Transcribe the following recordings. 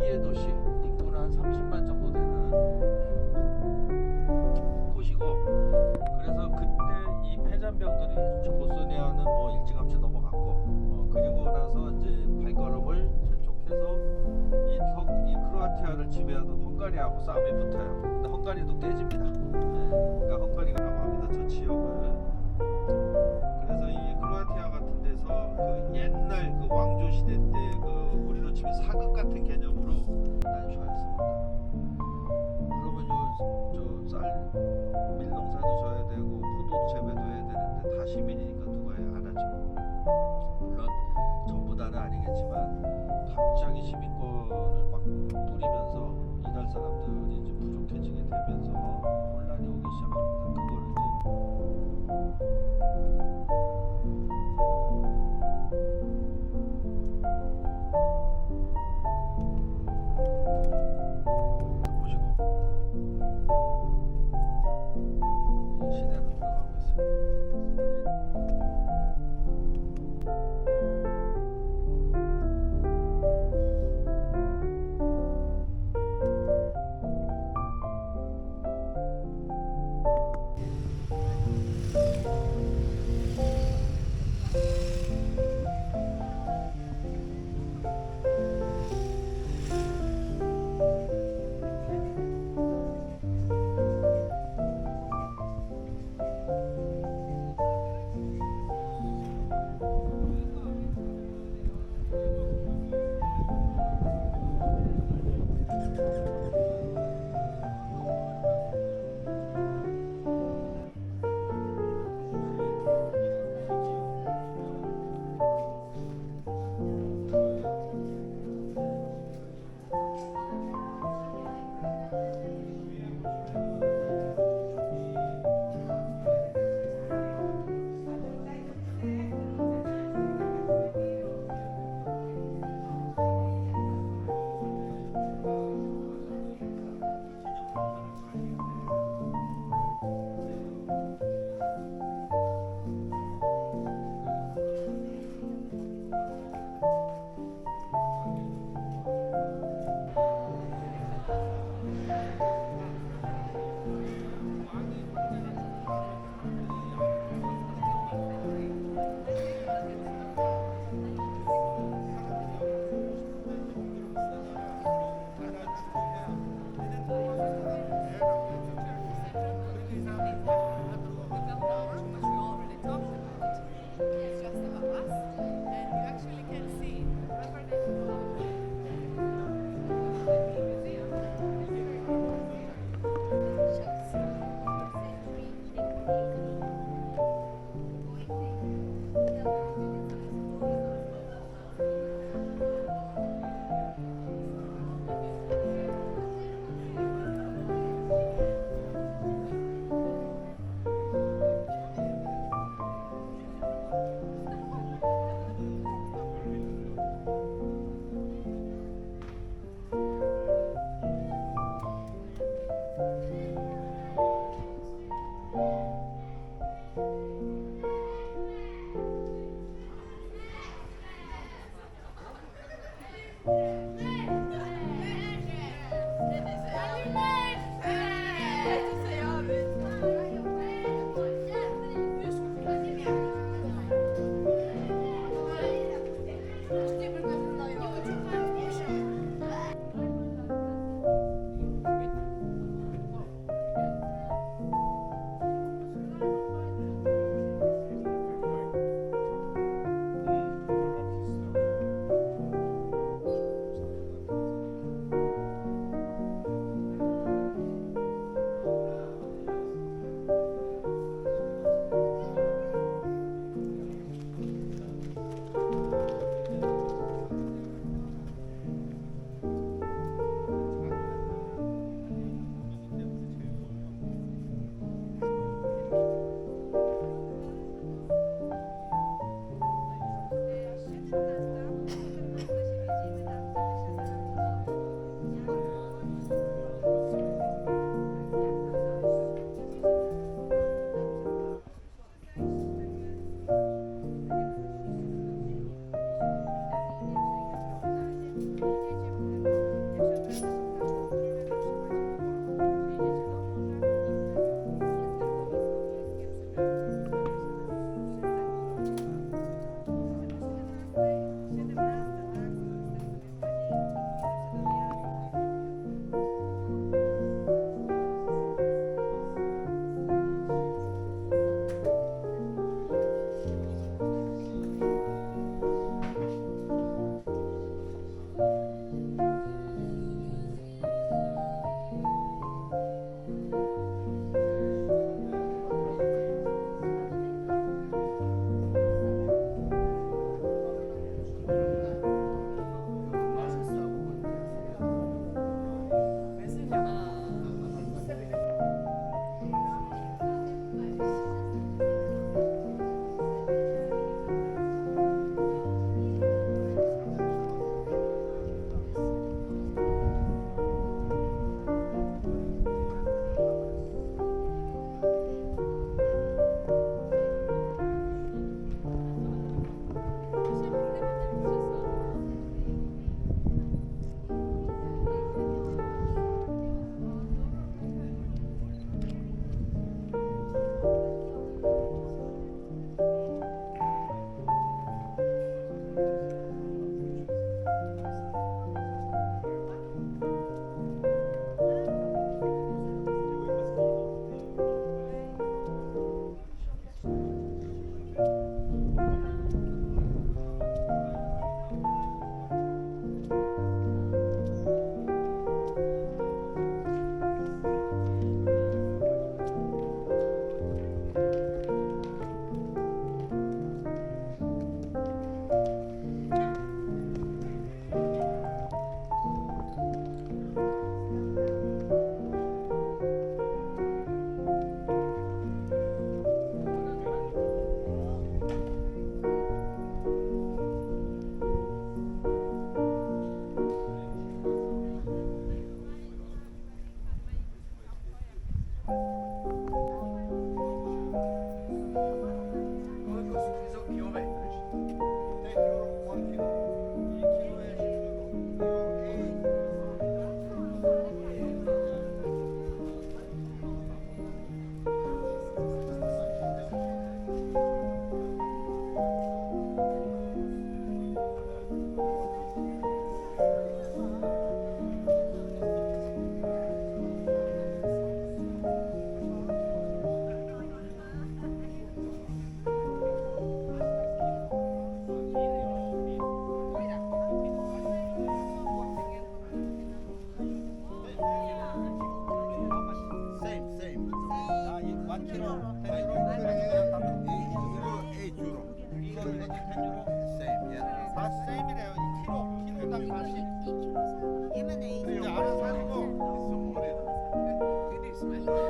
2의 도시 인구는 한 30만 정도 되는 곳이고 그래서 그때 이 패잔병들이 보스니아는 뭐 일찌감치 넘어갔고 어, 그리고 나서 이제 발걸음을 재촉해서 이, 터- 이 크로아티아를 지배하던 헝가리하고 싸움이 붙어요. 근데 헝가리도 깨집니다.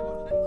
过程当中。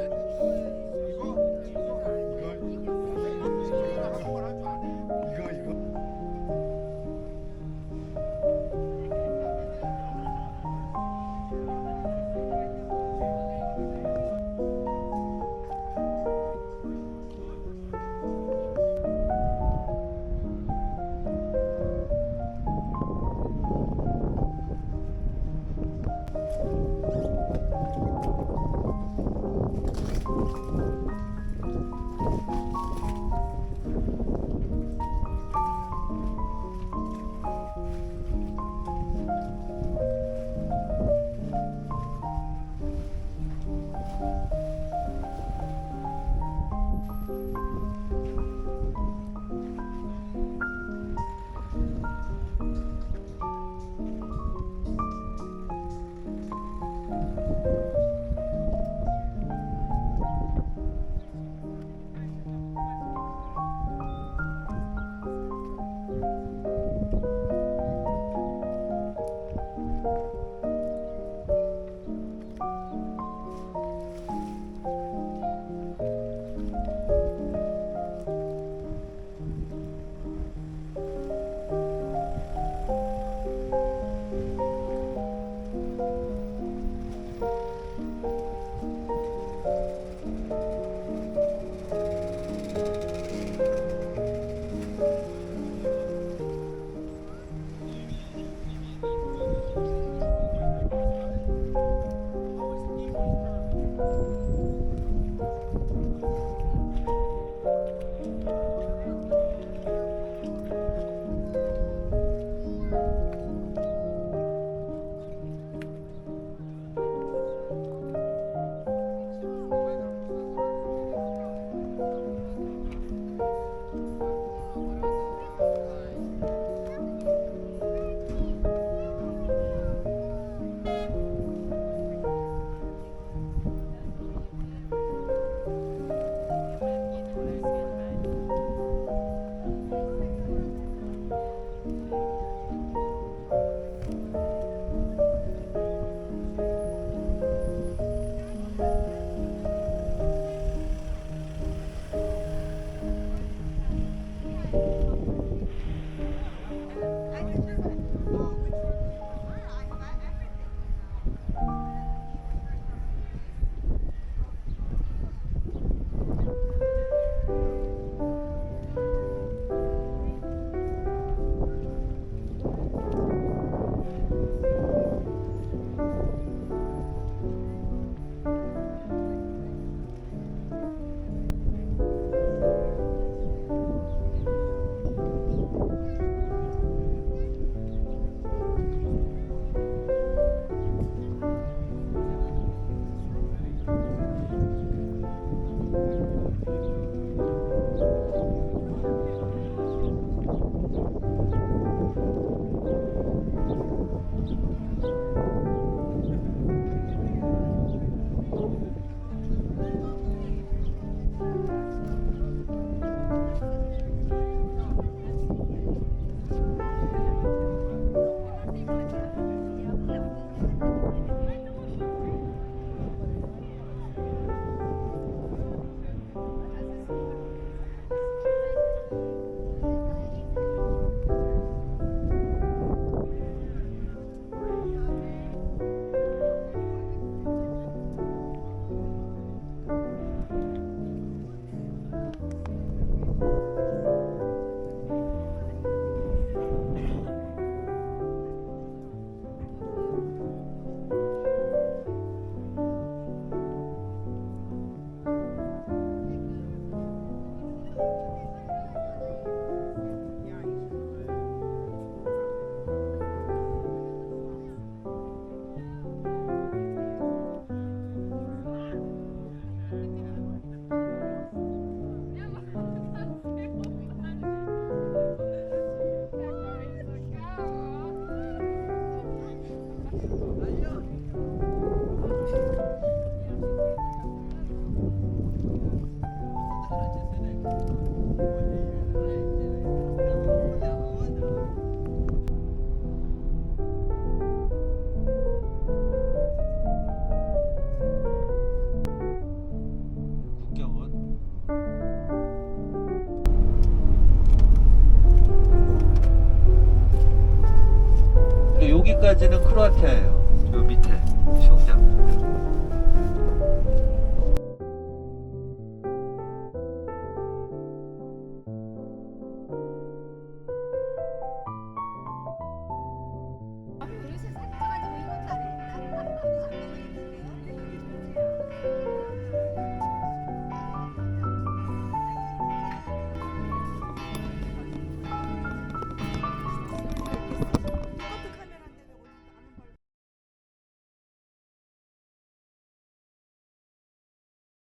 크로아티아예요.